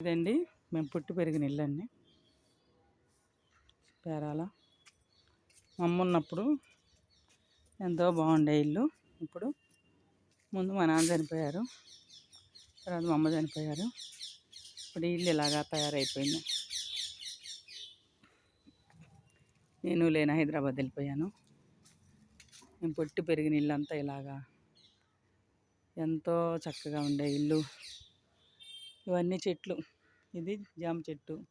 ఇదండి. మేము పుట్టి పెరిగిన ఇల్లు అండి పేరాల. మమ్మ అమ్మ ఉన్నప్పుడు ఎంతో బాగుండే ఇల్లు. ఇప్పుడు ముందు మా నాన్న చనిపోయారు. తర్వాత మా అమ్మ చనిపోయారు. ఇప్పుడు ఇల్లు ఇలాగా తయారైపోయింది. నేను లేని హైదరాబాద్ వెళ్ళిపోయాను. నేను పుట్టి పెరిగిన ఇల్లు అంతా ఇలాగా ఎంతో చక్కగా ఉండే ఇల్లు. ఇవన్నీ చెట్లు. ఇది జామ చెట్టు.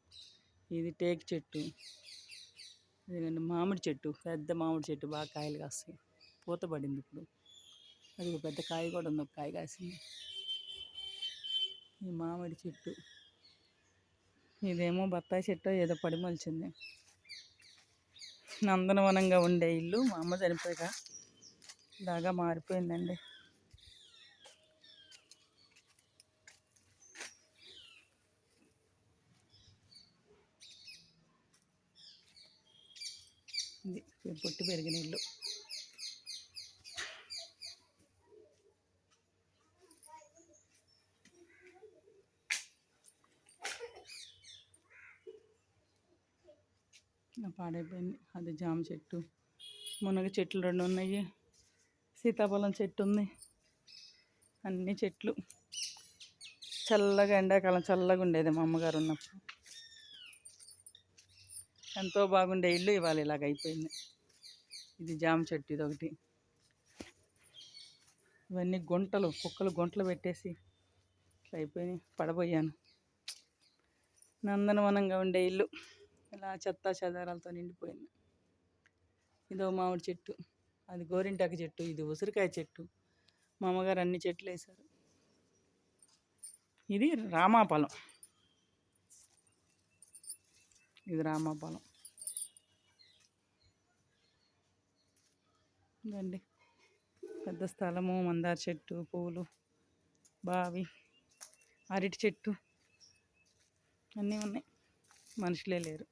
ఇది టేక్ చెట్టు. ఇదిగండి మామిడి చెట్టు. పెద్ద మామిడి చెట్టు బాగా కాయలు కాస్తాయి. పూత పడింది ఇప్పుడు. అది ఒక పెద్ద కాయ కూడా ఉంది ఒక కాయ కాసింది. ఈ మామిడి చెట్టు. ఇదేమో బత్తాయి చెట్టు ఏదో పడి మొలిచింది. నందనవనంగా ఉండే ఇల్లు మా అమ్మ చనిపోయాక. ఇలాగా మారిపోయిందండి. ఇది పుట్టి పెరిగిన ఇల్లు. పాడైపోయింది. అది జామ చెట్టు. మునగ చెట్లు రెండు ఉన్నాయి. సీతాఫలం చెట్టు ఉంది. అన్ని చెట్లు. చల్లగా ఎండాకాలం చల్లగా ఉండేది మా అమ్మగారు ఉన్నప్పుడు. ఎంతో బాగుండే ఇల్లు ఇవాళ ఇలాగ అయిపోయింది ఇది జామ చెట్టు ఇది ఒకటి ఇవన్నీ గుంటలు కుక్కలు గుంటలు పెట్టేసి ఇట్లా అయిపోయినాయి పడబోయాను. నందనవనంగా ఉండే ఇల్లు. ఇలా చెత్త చెదారాలతో నిండిపోయింది. ఇదో మామిడి చెట్టు. అది గోరింటాకు చెట్టు ఇది ఉసిరికాయ చెట్టు. మా అమ్మగారు అన్ని చెట్లు వేశారు. ఇది రామాపలం. ఇది రామాపాలెం ఇదండి పెద్ద స్థలము మందార చెట్టు పూలు బావి అరటి చెట్టు అన్నీ ఉన్నాయి. మనుషులే లేరు.